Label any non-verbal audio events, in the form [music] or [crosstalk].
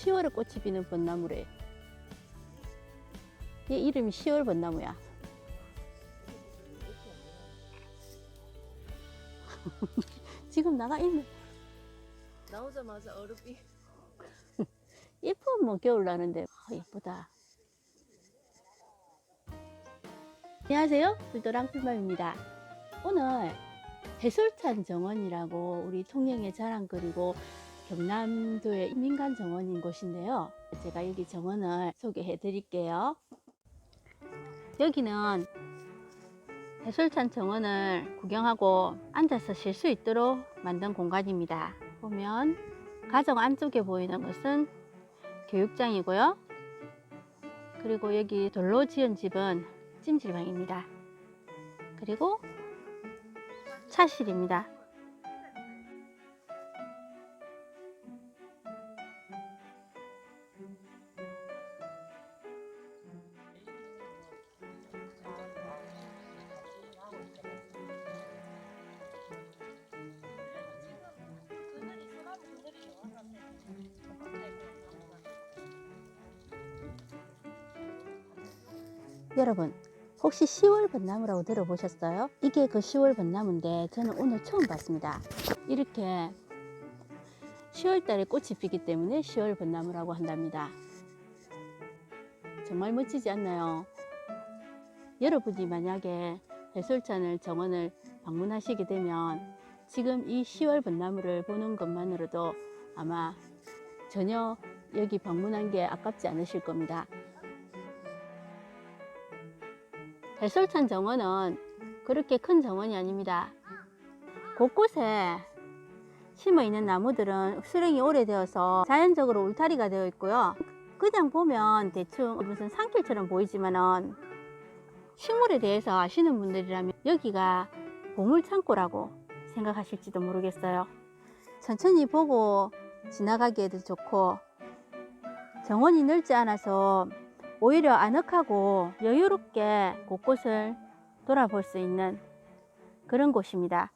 10월에 꽃이 피는 벚나무래. 얘 이름이 10월 벚나무야. [laughs] 지금 나가 있는 나오자마자 얼음이 예쁜 뭐 겨울 나는데 아, 예쁘다. 안녕하세요. 불도랑 풀맘입니다. 오늘 해솔찬 정원이라고 우리 통영의 자랑거리고 경남도의 민간 정원인 곳인데요. 제가 여기 정원을 소개해 드릴게요. 여기는 해솔찬 정원을 구경하고 앉아서 쉴 수 있도록 만든 공간입니다. 보면 가정 안쪽에 보이는 것은 교육장이고요. 그리고 여기 돌로 지은 집은 찜질방입니다. 그리고 차실입니다. 여러분 혹시 10월 벚나무라고 들어보셨어요? 이게 그 10월 벚나무인데 저는 오늘 처음 봤습니다. 이렇게 10월 달에 꽃이 피기 때문에 10월 벚나무라고 한답니다. 정말 멋지지 않나요? 여러분이 만약에 해솔찬을 정원을 방문하시게 되면 지금 이 10월 벚나무를 보는 것만으로도 아마 전혀 여기 방문한 게 아깝지 않으실 겁니다. 해솔찬 정원은 그렇게 큰 정원이 아닙니다. 곳곳에 심어 있는 나무들은 수령이 오래되어서 자연적으로 울타리가 되어 있고요. 그냥 보면 대충 무슨 산길처럼 보이지만은 식물에 대해서 아시는 분들이라면 여기가 보물창고라고 생각하실지도 모르겠어요. 천천히 보고 지나가기에도 좋고 정원이 넓지 않아서 오히려 아늑하고 여유롭게 곳곳을 돌아볼 수 있는 그런 곳입니다.